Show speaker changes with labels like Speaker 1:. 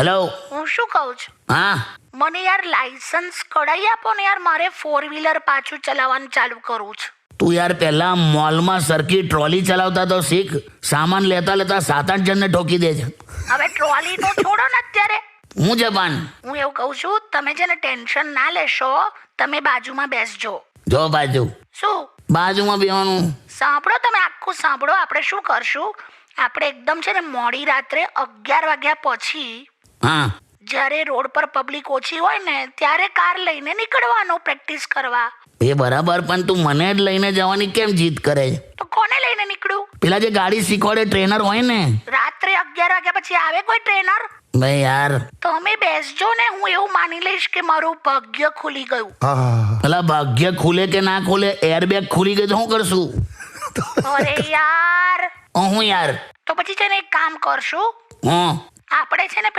Speaker 1: Hello
Speaker 2: હું શું કહું છું?
Speaker 1: હા?
Speaker 2: મને યાર લાયસન્સ કઢાઈ આપો ને યાર મારે ફોર વ્હીલર પાછું ચલાવવાનું ચાલુ કરવું છે.
Speaker 1: તું યાર પહેલા મોલમાં સરખી ટ્રોલી ચલાવતા તો શીખ. સામાન લેતા લેતા સાત આઠ જણને ઠોકી દે છે.
Speaker 2: હવે ટ્રોલી તો છોડો ને અત્યારે.
Speaker 1: હું જબાન
Speaker 2: હું એવું કહું છું તમે છે ને ટેન્શન ના લેશો તમે બાજુમાં બેસજો.
Speaker 1: જો બાજુ.
Speaker 2: શું?
Speaker 1: બાજુમાં બેવાનું
Speaker 2: સાંભળો તમે આખું સાંભળો આપણે શું કરશું? આપણે એકદમ છે ને મોડી રાત્રે અગિયાર વાગ્યા પછી
Speaker 1: હા.
Speaker 2: જ્યારે રોડ પર પબ્લિક ઓછી હોય ને ત્યારે કાર લઈને નીકળવાનું પ્રેક્ટિસ કરવા.
Speaker 1: એ બરાબર પણ તું મને જ લઈને જવાની કેમ જીત કરે?
Speaker 2: તો કોને લઈને નીકળું?
Speaker 1: પેલા જે ગાડી શીખવાડે ટ્રેનર હોય ને.
Speaker 2: રાત્રે અગિયાર વાગ્યા પછી આવે કોઈ ટ્રેનર
Speaker 1: ભાઈ યાર.
Speaker 2: તમે બેસજો ને હું એવું માની લઈશ કે મારું ભાગ્ય ખુલી ગયું.
Speaker 1: પેલા ભાગ્ય ખુલે કે ના ખુલે એરબેગ ખુલી ગયું તો શું કરશું?
Speaker 2: અરે યાર.
Speaker 1: હું યાર.
Speaker 2: તો પછી છે ને એક કામ કરશું.
Speaker 1: હું?
Speaker 2: આપણે છે ને પેલા